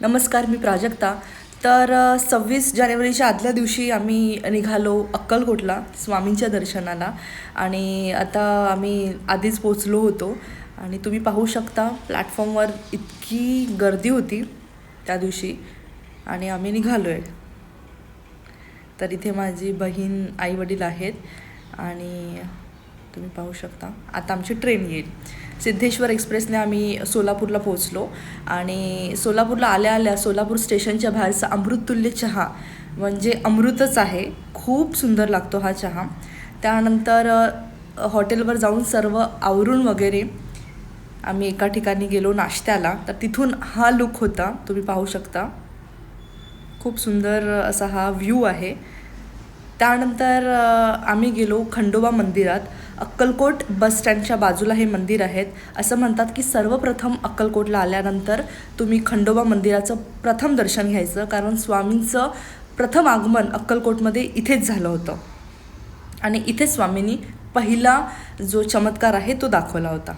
नमस्कार मी प्राजक्ता. तर सव्वीस जानेवारीच्या आदल्या दिवशी आम्ही निघालो अक्कलकोटला स्वामींच्या दर्शनाला आणि आता आम्ही आधीच पोचलो होतो. आणि तुम्ही पाहू शकता प्लॅटफॉर्मवर इतकी गर्दी होती त्या दिवशी आणि आम्ही निघालो आहे तर इथे माझी बहीण आईवडील आहेत आणि तुम्ही पाहू शकता. आता आमची ट्रेन येईल. सिद्धेश्वर एक्सप्रेसने आम्ही सोलापूरला पोहोचलो आणि सोलापूरला आल्या आल्या सोलापूर स्टेशनच्या बाहेरचा अमृततुल्य चहा म्हणजे अमृतच आहे. खूप सुंदर लागतो हा चहा. त्यानंतर हॉटेलवर जाऊन सर्व आवरून वगैरे आम्ही एका ठिकाणी गेलो नाश्त्याला. तर तिथून हा लुक होता. तुम्ही पाहू शकता. खूप सुंदर असा हा व्ह्यू आहे. त्यानंतर आम्ही गेलो खंडोबा मंदिरात. अक्कलकोट बस स्टँडच्या बाजूला हे मंदिर आहेत. असं म्हणतात की सर्वप्रथम अक्कलकोटला आल्यानंतर तुम्ही खंडोबा मंदिराचं प्रथम दर्शन घ्यायचं. कारण स्वामींचं प्रथम आगमन अक्कलकोटमध्ये इथेच झालं होतं. आणि इथेच स्वामींनी पहिला जो चमत्कार आहे तो दाखवला होता.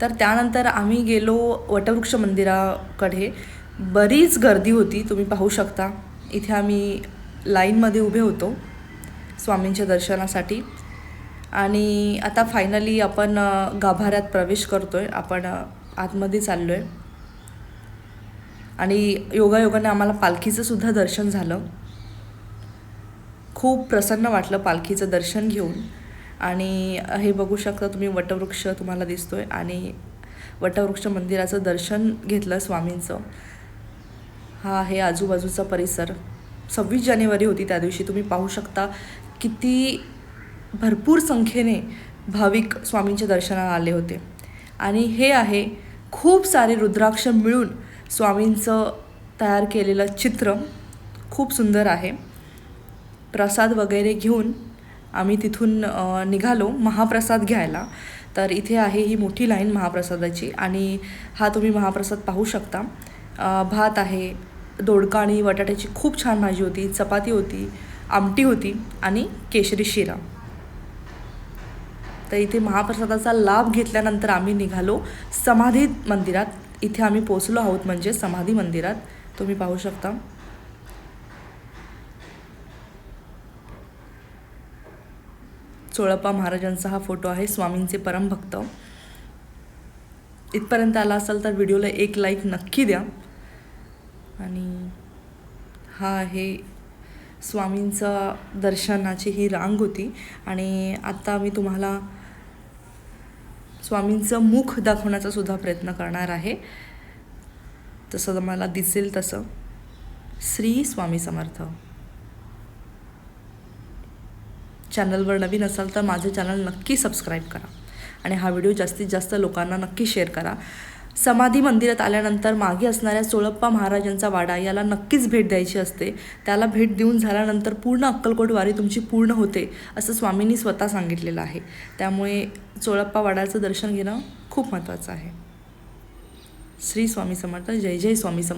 तर त्यानंतर आम्ही गेलो वटवृक्ष मंदिराकडे. बरीच गर्दी होती तुम्ही पाहू शकता. इथे आम्ही लाईनमध्ये उभे होतो स्वामींच्या दर्शनासाठी. आणि आता फायनली आपण गाभाऱ्यात प्रवेश करतो आहे आपण आतमध्ये चाललो आहे आणि योगायोगाने आम्हाला पालखीचं सुद्धा दर्शन झालं. खूप प्रसन्न वाटलं पालखीचं दर्शन घेऊन. आणि हे बघू शकता तुम्ही वटवृक्ष तुम्हाला दिसतो आहे आणि वटवृक्ष मंदिराचं दर्शन घेतलं स्वामींचं. हा आहे आजूबाजूचा परिसर. सव्वीस जानेवारी होती त्या दिवशी. तुम्ही पाहू शकता किती भरपूर संख्येने भाविक स्वामींच्या दर्शनाला आले होते. आणि हे आहे खूप सारे रुद्राक्ष मिळून स्वामींचं तयार केलेलं चित्र. खूप सुंदर आहे. प्रसाद वगैरे घेऊन आम्ही तिथून निघालो महाप्रसाद घ्यायला. तर इथे आहे ही मोठी लाईन महाप्रसादाची आणि हा तुम्ही महाप्रसाद पाहू शकता. भात आहे दोडका आणि बटाट्याची खूप छान भाजी होती चपाती होती आमटी होती आणि केशरी शिरा. तर इथे महाप्रसादाचा लाभ घेतल्यानंतर आम्ही निघालो समाधी मंदिरात. इथे आम्ही पोचलो आहोत म्हणजे समाधी मंदिरात. तुम्ही पाहू शकता. चोळप्पा महाराजांचा हा फोटो आहे स्वामींचे परमभक्त. इथपर्यंत आला असाल तर व्हिडिओला एक लाईक नक्की द्या. आणि हा आहे स्वामींचा दर्शनाची ही रांग होती. आणि आत्ता मी तुम्हाला स्वामींचं मुख दाखवण्याचा सुद्धा प्रयत्न करणार आहे. तसं मला दिसेल तसं. श्री स्वामी समर्थ. चॅनलवर नवीन असाल तर माझे चॅनल नक्की सबस्क्राईब करा. आणि हा व्हिडिओ जास्तीत जास्त लोकांना नक्की शेअर करा. समाधी मंदिरात आल्यानंतर मागे असणाऱ्या सोळप्पा महाराजांचा वाडा याला नक्कीच भेट द्यायची असते. त्याला भेट देऊन झाल्यानंतर पूर्ण अक्कलकोट वारी तुमची पूर्ण होते असं स्वामींनी स्वतः सांगितलेलं आहे. त्यामुळे चोळप्पा वाड्याचं दर्शन घेणं खूप महत्त्वाचं आहे. श्री स्वामी समर्थ. जय जय स्वामी समर्थ.